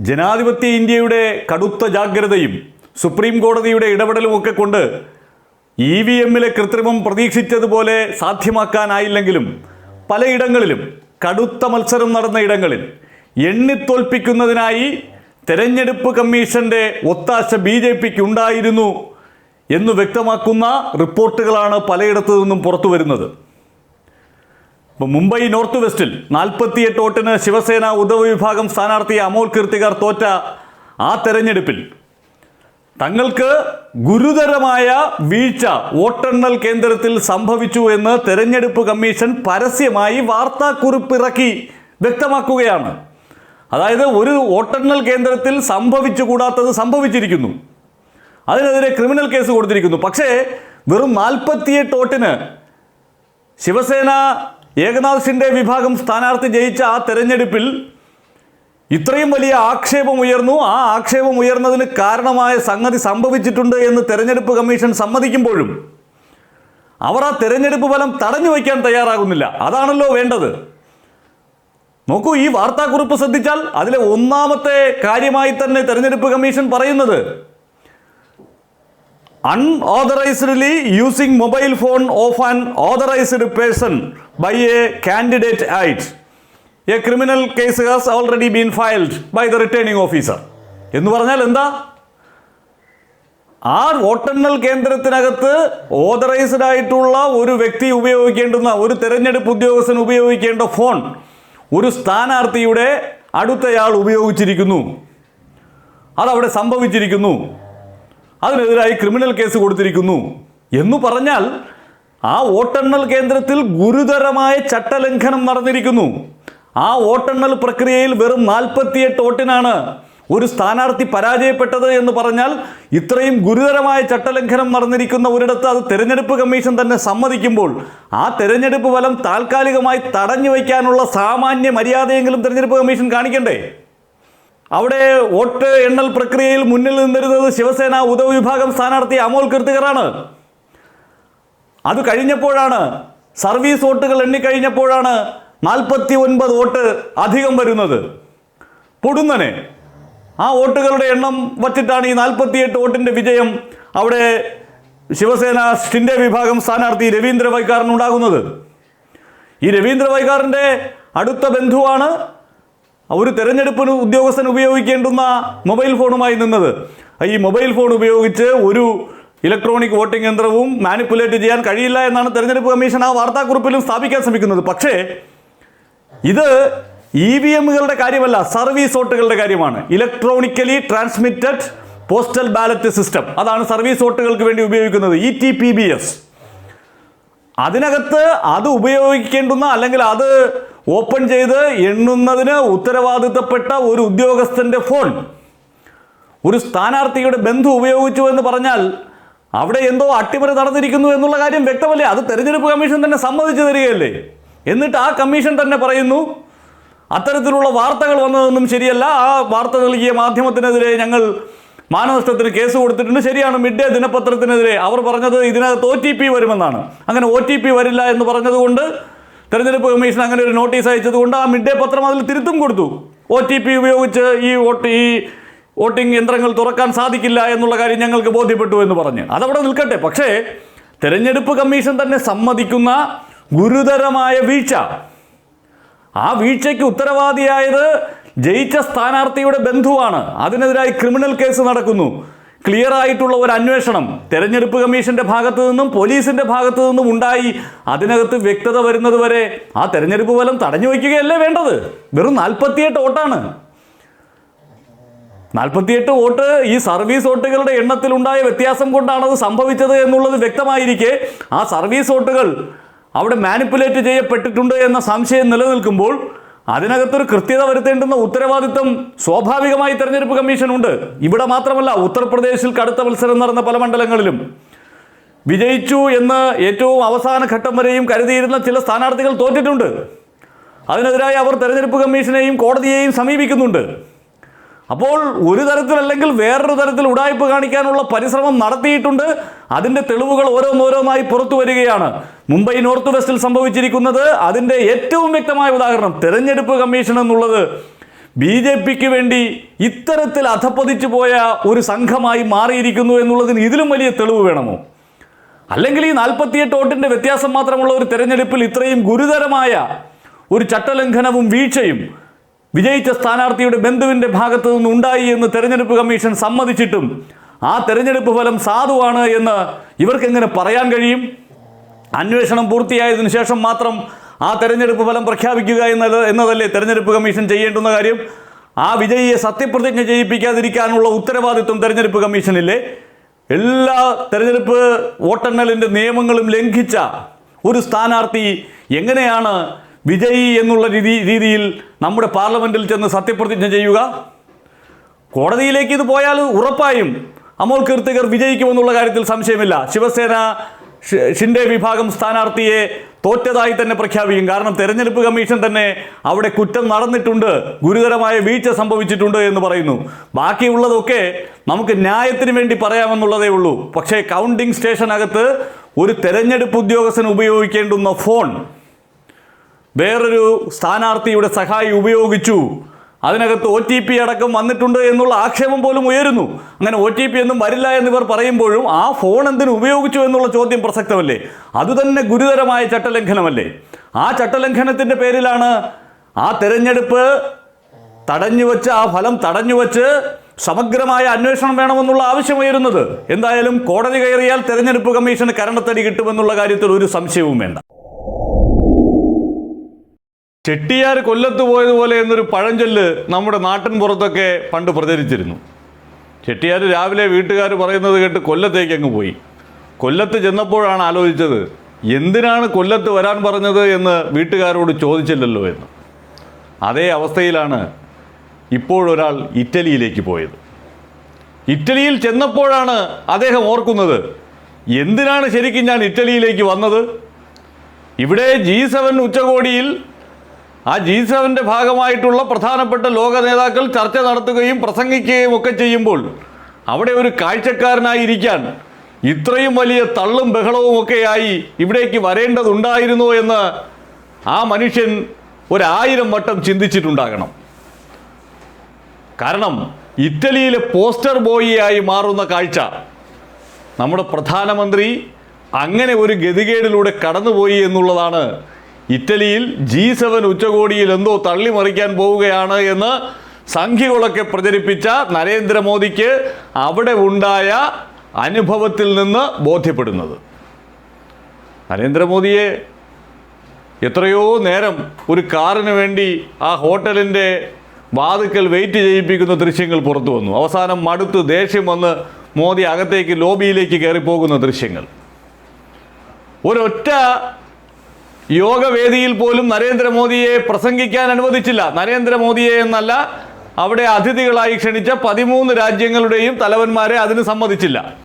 ജനാധിപത്യ ഇന്ത്യയുടെ കടുത്ത ജാഗ്രതയും സുപ്രീം കോടതിയുടെ ഇടപെടലും ഒക്കെ കൊണ്ട് ഇ വി എമ്മിലെ കൃത്രിമം പ്രതീക്ഷിച്ചതുപോലെ സാധ്യമാക്കാനായില്ലെങ്കിലും പലയിടങ്ങളിലും കടുത്ത മത്സരം നടന്ന ഇടങ്ങളിൽ എണ്ണിത്തോൽപ്പിക്കുന്നതിനായി തെരഞ്ഞെടുപ്പ് കമ്മീഷന്റെ ഒത്താശ ബി ജെ പിക്ക് ഉണ്ടായിരുന്നു എന്ന് വ്യക്തമാക്കുന്ന റിപ്പോർട്ടുകളാണ് പലയിടത്തു നിന്നും പുറത്തു വരുന്നത് മുംബൈ നോർത്ത് വെസ്റ്റിൽ നാൽപ്പത്തിയെട്ട് വോട്ടിന് ശിവസേന ഉദ്ധവ് വിഭാഗം സ്ഥാനാർത്ഥി അമോൽ കീർത്തികർ തോറ്റ ആ തെരഞ്ഞെടുപ്പിൽ തങ്ങൾക്ക് ഗുരുതരമായ വീഴ്ച വോട്ടെണ്ണൽ കേന്ദ്രത്തിൽ സംഭവിച്ചു എന്ന് തെരഞ്ഞെടുപ്പ് കമ്മീഷൻ പരസ്യമായി വാർത്താക്കുറിപ്പ് ഇറക്കി വ്യക്തമാക്കുകയാണ്. അതായത് ഒരു വോട്ടെണ്ണൽ കേന്ദ്രത്തിൽ സംഭവിച്ചുകൂടാത്തത് സംഭവിച്ചിരിക്കുന്നു. അതിനെതിരെ ക്രിമിനൽ കേസ് കൊടുത്തിരിക്കുന്നു. പക്ഷേ വെറും നാൽപ്പത്തിയെട്ട് വോട്ടിന് ശിവസേന ഏകനാഥ് ഷിൻഡെ വിഭാഗം സ്ഥാനാർത്ഥി ജയിച്ച ആ തെരഞ്ഞെടുപ്പിൽ ഇത്രയും വലിയ ആക്ഷേപം ഉയർന്നു. ആ ആക്ഷേപം ഉയർന്നതിന് കാരണമായ സംഗതി സംഭവിച്ചിട്ടുണ്ട് എന്ന് തെരഞ്ഞെടുപ്പ് കമ്മീഷൻ സമ്മതിക്കുമ്പോഴും അവർ ആ തെരഞ്ഞെടുപ്പ് ഫലം തടഞ്ഞു വയ്ക്കാൻ തയ്യാറാകുന്നില്ല. അതാണല്ലോ വേണ്ടത്. നോക്കൂ ഈ വാർത്താക്കുറിപ്പ് ശ്രദ്ധിച്ചാൽ അതിലെ ഒന്നാമത്തെ കാര്യമായി തന്നെ തെരഞ്ഞെടുപ്പ് കമ്മീഷൻ പറയുന്നത് unauthorizedly using mobile phone of an authorised person by a candidate ആയിട്ട് a criminal case has already been filed by the returning officer എന്ന് പറഞ്ഞാൽ എന്താ? ആ വോട്ടെണ്ണൽ കേന്ദ്രത്തിനകത്ത് ഓതറൈസ്ഡ് ആയിട്ടുള്ള ഒരു വ്യക്തി ഉപയോഗിക്കേണ്ടുന്ന ഒരു തെരഞ്ഞെടുപ്പ് ഉദ്യോഗസ്ഥൻ ഉപയോഗിക്കേണ്ട ഫോൺ ഒരു സ്ഥാനാർത്ഥിയുടെ അടുത്തയാൾ ഉപയോഗിച്ചിരിക്കുന്നു. അതവിടെ സംഭവിച്ചിരിക്കുന്നു. അതിനെതിരായി ക്രിമിനൽ കേസ് കൊടുത്തിരിക്കുന്നു. എന്നു പറഞ്ഞാൽ ആ വോട്ടെണ്ണൽ കേന്ദ്രത്തിൽ ഗുരുതരമായ ചട്ടലംഘനം നടന്നിരിക്കുന്നു. ആ വോട്ടെണ്ണൽ പ്രക്രിയയിൽ വെറും നാൽപ്പത്തിയെട്ട് വോട്ടിനാണ് ഒരു സ്ഥാനാർത്ഥി പരാജയപ്പെട്ടത് എന്ന് പറഞ്ഞാൽ ഇത്രയും ഗുരുതരമായ ചട്ടലംഘനം നടന്നിരിക്കുന്ന ഒരിടത്ത് അത് തെരഞ്ഞെടുപ്പ് കമ്മീഷൻ തന്നെ സമ്മതിക്കുമ്പോൾ ആ തെരഞ്ഞെടുപ്പ് ഫലം താൽക്കാലികമായി തടഞ്ഞു വയ്ക്കാനുള്ള സാമാന്യ മര്യാദയെങ്കിലും തെരഞ്ഞെടുപ്പ് കമ്മീഷൻ കാണിക്കണ്ടേ? അവിടെ വോട്ട് എണ്ണൽ പ്രക്രിയയിൽ മുന്നിൽ നിന്നിരുന്നത് ശിവസേന ഉദവ് വിഭാഗം സ്ഥാനാർത്ഥി അമോൽ കീർത്തികറാണ്. അത് കഴിഞ്ഞപ്പോഴാണ് സർവീസ് വോട്ടുകൾ എണ്ണിക്കഴിഞ്ഞപ്പോഴാണ് നാൽപ്പത്തി ഒൻപത് വോട്ട് അധികം വരുന്നത്. പൊടുന്നനെ ആ വോട്ടുകളുടെ എണ്ണം വച്ചിട്ടാണ് ഈ നാൽപ്പത്തിയെട്ട് വോട്ടിന്റെ വിജയം അവിടെ ശിവസേന ഷിൻഡെ വിഭാഗം സ്ഥാനാർത്ഥി രവീന്ദ്ര വൈക്കാറിനുണ്ടാകുന്നത് ഈ രവീന്ദ്ര വൈകാറിന്റെ അടുത്ത ബന്ധുവാണ് ഒരു തെരഞ്ഞെടുപ്പിന് ഉദ്യോഗസ്ഥൻ ഉപയോഗിക്കേണ്ടുന്ന മൊബൈൽ ഫോണുമായി നിന്നത്. ഈ മൊബൈൽ ഫോൺ ഉപയോഗിച്ച് ഒരു ഇലക്ട്രോണിക് വോട്ടിംഗ് യന്ത്രവും മാനിപ്പുലേറ്റ് ചെയ്യാൻ കഴിയില്ല എന്നാണ് തെരഞ്ഞെടുപ്പ് കമ്മീഷൻ ആ വാർത്താക്കുറിപ്പിലും സ്ഥാപിക്കാൻ ശ്രമിക്കുന്നത്. പക്ഷേ ഇത് ഇ വി എമ്മുകളുടെ കാര്യമല്ല സർവീസ് വോട്ടുകളുടെ കാര്യമാണ്. Electronically transmitted postal ballot system. അതാണ് സർവീസ് വോട്ടുകൾക്ക് വേണ്ടി ഉപയോഗിക്കുന്നത്. E T P B S. അതിനകത്ത് അത് ഉപയോഗിക്കേണ്ടുന്ന അല്ലെങ്കിൽ അത് ഓപ്പൺ ചെയ്ത് എണ്ണുന്നതിന് ഉത്തരവാദിത്തപ്പെട്ട ഒരു ഉദ്യോഗസ്ഥന്റെ ഫോൺ. ഒരു സ്ഥാനാർത്ഥിയുടെ ബന്ധു ഉപയോഗിച്ചു എന്ന് പറഞ്ഞാൽ അവിടെ എന്തോ അട്ടിമറി നടന്നിരിക്കുന്നു എന്നുള്ള കാര്യം വ്യക്തമല്ലേ? അത് തെരഞ്ഞെടുപ്പ് കമ്മീഷൻ തന്നെ സമ്മതിച്ചു തരികയല്ലേ? എന്നിട്ട് ആ കമ്മീഷൻ തന്നെ പറയുന്നു അത്തരത്തിലുള്ള വാർത്തകൾ വന്നതൊന്നും ശരിയല്ല. ആ വാർത്ത നൽകിയ മാധ്യമത്തിനെതിരെ ഞങ്ങൾ മാനനഷ്ടത്തിന് കേസ് കൊടുത്തിട്ടുണ്ട്. ശരിയാണ് മിഡ് ഡേ ദിനപത്രത്തിനെതിരെ അവർ പറഞ്ഞത് ഇതിനകത്ത് ഒ ടി പി വരുമെന്നാണ്. അങ്ങനെ ഒ ടി പി വരില്ല എന്ന് പറഞ്ഞതുകൊണ്ട് തെരഞ്ഞെടുപ്പ് കമ്മീഷൻ അങ്ങനെ ഒരു നോട്ടീസ് അയച്ചതുകൊണ്ട് ആ മിഡ് ഡേ പത്രം അതിൽ തിരുത്തും കൊടുത്തു. ഒ ടി പി ഉപയോഗിച്ച് ഈ വോട്ട് ഈ വോട്ടിംഗ് യന്ത്രങ്ങൾ തുറക്കാൻ സാധിക്കില്ല എന്നുള്ള കാര്യം ഞങ്ങൾക്ക് ബോധ്യപ്പെട്ടു എന്ന് പറഞ്ഞ്. അതവിടെ നിൽക്കട്ടെ. പക്ഷേ തെരഞ്ഞെടുപ്പ് കമ്മീഷൻ തന്നെ സമ്മതിക്കുന്ന ഗുരുതരമായ വീഴ്ച. ആ വീഴ്ചയ്ക്ക് ഉത്തരവാദിയായത് ജയിച്ച സ്ഥാനാർത്ഥിയുടെ ബന്ധുവാണ്. അതിനെതിരായി ക്രിമിനൽ കേസ് നടക്കുന്നു. ക്ലിയർ ആയിട്ടുള്ള ഒരു അന്വേഷണം തെരഞ്ഞെടുപ്പ് കമ്മീഷന്റെ ഭാഗത്തു നിന്നും പോലീസിന്റെ ഭാഗത്തു നിന്നും ഉണ്ടായി. അതിനകത്ത് വ്യക്തത വരുന്നത് വരെ ആ തെരഞ്ഞെടുപ്പ് ഫലം തടഞ്ഞു വയ്ക്കുകയല്ലേ വേണ്ടത്? വെറും നാൽപ്പത്തിയെട്ട് വോട്ടാണ്. നാൽപ്പത്തിയെട്ട് വോട്ട് ഈ സർവീസ് വോട്ടുകളുടെ എണ്ണത്തിലുണ്ടായ വ്യത്യാസം കൊണ്ടാണ് അത് സംഭവിച്ചത് എന്നുള്ളത് വ്യക്തമായിരിക്കെ. ആ സർവീസ് വോട്ടുകൾ അവിടെ മാനിപ്പുലേറ്റ് ചെയ്യപ്പെട്ടിട്ടുണ്ട് എന്ന സംശയം നിലനിൽക്കുമ്പോൾ അതിനകത്തൊരു കൃത്യത വരുത്തേണ്ടുന്ന ഉത്തരവാദിത്വം സ്വാഭാവികമായി തെരഞ്ഞെടുപ്പ് കമ്മീഷനുണ്ട്. ഇവിടെ മാത്രമല്ല ഉത്തർപ്രദേശിൽ കടുത്ത മത്സരം നടന്ന പല മണ്ഡലങ്ങളിലും. വിജയിച്ചു എന്ന് ഏറ്റവും അവസാന ഘട്ടം വരെയും കരുതിയിരുന്ന ചില സ്ഥാനാർത്ഥികൾ തോറ്റിട്ടുണ്ട്. അതിനെതിരായി അവർ തെരഞ്ഞെടുപ്പ് കമ്മീഷനെയും കോടതിയെയും സമീപിക്കുന്നുണ്ട്. അപ്പോൾ ഒരു തരത്തിലല്ലെങ്കിൽ വേറൊരു തരത്തിൽ ഉടായ്പ കാണിക്കാനുള്ള പരിശ്രമം നടത്തിയിട്ടുണ്ട്. അതിന്റെ തെളിവുകൾ ഓരോന്നോരോന്നായി പുറത്തു വരികയാണ്. മുംബൈ നോർത്ത് വെസ്റ്റിൽ സംഭവിച്ചിരിക്കുന്നത് അതിന്റെ ഏറ്റവും വ്യക്തമായ ഉദാഹരണം തെരഞ്ഞെടുപ്പ് കമ്മീഷൻ എന്നുള്ളത് ബി ജെ പിക്ക് വേണ്ടി ഇത്തരത്തിൽ അധപ്പതിച്ചു പോയ ഒരു സംഘമായി മാറിയിരിക്കുന്നു എന്നുള്ളതിന് ഇതിലും വലിയ തെളിവ് വേണമോ? അല്ലെങ്കിൽ ഈ നാൽപ്പത്തിയെട്ട് വോട്ടിന്റെ വ്യത്യാസം മാത്രമുള്ള ഒരു തെരഞ്ഞെടുപ്പിൽ ഇത്രയും ഗുരുതരമായ ഒരു ചട്ടലംഘനവും വീഴ്ചയും വിജയിച്ച സ്ഥാനാർത്ഥിയുടെ ബന്ധുവിന്റെ ഭാഗത്തു നിന്നുണ്ടായി എന്ന് തെരഞ്ഞെടുപ്പ് കമ്മീഷൻ സമ്മതിച്ചിട്ടും ആ തെരഞ്ഞെടുപ്പ് ഫലം സാധുവാണ് എന്ന് ഇവർക്കെങ്ങനെ പറയാൻ കഴിയും? അന്വേഷണം പൂർത്തിയായതിനു ശേഷം മാത്രം ആ തെരഞ്ഞെടുപ്പ് ഫലം പ്രഖ്യാപിക്കുക എന്നത് എന്നതല്ലേ തെരഞ്ഞെടുപ്പ് കമ്മീഷൻ ചെയ്യേണ്ടുന്ന കാര്യം? ആ വിജയിയെ സത്യപ്രതിജ്ഞ ചെയ്യിപ്പിക്കാതിരിക്കാനുള്ള ഉത്തരവാദിത്വം തെരഞ്ഞെടുപ്പ് കമ്മീഷനില്ലേ? എല്ലാ തെരഞ്ഞെടുപ്പ് വോട്ടെണ്ണലിന്റെ നിയമങ്ങളും ലംഘിച്ച ഒരു സ്ഥാനാർത്ഥി എങ്ങനെയാണ് വിജയി എന്നുള്ള രീതി രീതിയിൽ നമ്മുടെ പാർലമെന്റിൽ ചെന്ന് സത്യപ്രതിജ്ഞ ചെയ്യുക? കോടതിയിലേക്ക് ഇത് പോയാൽ ഉറപ്പായും അമോൽ കീർത്തികർ വിജയിക്കുമെന്നുള്ള കാര്യത്തിൽ സംശയമില്ല. ശിവസേന ഷിൻഡെ വിഭാഗം സ്ഥാനാർത്ഥിയെ തോറ്റതായി തന്നെ പ്രഖ്യാപിക്കും. കാരണം തെരഞ്ഞെടുപ്പ് കമ്മീഷൻ തന്നെ അവിടെ കുറ്റം നടന്നിട്ടുണ്ട് ഗുരുതരമായ വീഴ്ച സംഭവിച്ചിട്ടുണ്ട് എന്ന് പറയുന്നു. ബാക്കിയുള്ളതൊക്കെ നമുക്ക് ന്യായത്തിന് വേണ്ടി പറയാമെന്നുള്ളതേ ഉള്ളൂ. പക്ഷേ കൗണ്ടിംഗ് സ്റ്റേഷനകത്ത് ഒരു തെരഞ്ഞെടുപ്പ് ഉദ്യോഗസ്ഥൻ ഉപയോഗിക്കേണ്ടുന്ന ഫോൺ വേറൊരു സ്ഥാനാർത്ഥിയുടെ സഹായി ഉപയോഗിച്ചു. അതിനകത്ത് ഒ ടി പി അടക്കം വന്നിട്ടുണ്ട് എന്നുള്ള ആക്ഷേപം പോലും ഉയരുന്നു. അങ്ങനെ ഒ ടി പി ഒന്നും വരില്ല എന്നിവർ പറയുമ്പോഴും ആ ഫോൺ എന്തിനു ഉപയോഗിച്ചു എന്നുള്ള ചോദ്യം പ്രസക്തമല്ലേ? അതുതന്നെ ഗുരുതരമായ ചട്ടലംഘനമല്ലേ? ആ ചട്ടലംഘനത്തിന്റെ പേരിലാണ് ആ തെരഞ്ഞെടുപ്പ് തടഞ്ഞു വെച്ച് ആ ഫലം തടഞ്ഞു വെച്ച് സമഗ്രമായ അന്വേഷണം വേണമെന്നുള്ള ആവശ്യം ആവശ്യമുയരുന്നത് എന്തായാലും കോടതി കയറിയാൽ തെരഞ്ഞെടുപ്പ് കമ്മീഷന് കരണത്തടി കിട്ടുമെന്നുള്ള കാര്യത്തിൽ ഒരു സംശയവും വേണ്ട. ചെട്ടിയാർ കൊല്ലത്ത് പോയതുപോലെ എന്നൊരു പഴഞ്ചൊല്ല് നമ്മുടെ നാട്ടിൻ പുറത്തൊക്കെ പണ്ട് പ്രചരിച്ചിരുന്നു. ചെട്ടിയാർ രാവിലെ വീട്ടുകാർ പറയുന്നത് കേട്ട് കൊല്ലത്തേക്ക് അങ്ങ് പോയി. കൊല്ലത്ത് ചെന്നപ്പോഴാണ് ആലോചിച്ചത് എന്തിനാണ് കൊല്ലത്ത് വരാൻ പറഞ്ഞത് എന്ന് വീട്ടുകാരോട് ചോദിച്ചില്ലല്ലോ എന്ന്. അതേ അവസ്ഥയിലാണ് ഇപ്പോഴൊരാൾ ഇറ്റലിയിലേക്ക് പോയത്. ഇറ്റലിയിൽ ചെന്നപ്പോഴാണ് അദ്ദേഹം ഓർക്കുന്നത് എന്തിനാണ് ശരിക്കും ഞാൻ ഇറ്റലിയിലേക്ക് വന്നത്? ഇവിടെ ജി സെവൻ ഉച്ചകോടിയിൽ ആ ജി സെവന്റെ ഭാഗമായിട്ടുള്ള പ്രധാനപ്പെട്ട ലോക നേതാക്കൾ ചർച്ച നടത്തുകയും പ്രസംഗിക്കുകയും ഒക്കെ ചെയ്യുമ്പോൾ അവിടെ ഒരു കാഴ്ചക്കാരനായിരിക്കാൻ ഇത്രയും വലിയ തള്ളും ബഹളവും ഒക്കെയായി ഇവിടേക്ക് വരേണ്ടതുണ്ടായിരുന്നു എന്ന് ആ മനുഷ്യൻ ഒരായിരം വട്ടം ചിന്തിച്ചിട്ടുണ്ടാകണം. കാരണം ഇറ്റലിയിലെ പോസ്റ്റർ ബോയിയായി മാറുന്ന കാഴ്ച. നമ്മുടെ പ്രധാനമന്ത്രി അങ്ങനെ ഒരു ഗതികേടിലൂടെ കടന്നുപോയി എന്നുള്ളതാണ് ഇറ്റലിയിൽ ജി സെവൻ ഉച്ചകോടിയിൽ എന്തോ തള്ളിമറിക്കാൻ പോവുകയാണ് എന്ന് സംഖ്യകളൊക്കെ പ്രചരിപ്പിച്ച നരേന്ദ്രമോദിക്ക് അവിടെ ഉണ്ടായ അനുഭവത്തിൽ നിന്ന് ബോധ്യപ്പെടുന്നത്. നരേന്ദ്രമോദിയെ എത്രയോ നേരം ഒരു കാറിന് വേണ്ടി ആ ഹോട്ടലിന്റെ വാതുക്കൽ വെയിറ്റ് ചെയ്യിപ്പിക്കുന്ന ദൃശ്യങ്ങൾ പുറത്തു വന്നു. അവസാനം മടുത്ത് ദേഷ്യം വന്ന് മോദി അകത്തേക്ക് ലോബിയിലേക്ക് കയറിപ്പോകുന്ന ദൃശ്യങ്ങൾ. ഒരൊറ്റ യോഗവേദിയിൽ പോലും നരേന്ദ്രമോദിയെ പ്രസംഗിക്കാൻ അനുവദിച്ചില്ല. നരേന്ദ്രമോദിയെ എന്നല്ല അവിടെ അതിഥികളായി ക്ഷണിച്ച പതിമൂന്ന് രാജ്യങ്ങളുടെയും തലവന്മാരെ അതിന് സമ്മതിച്ചില്ല.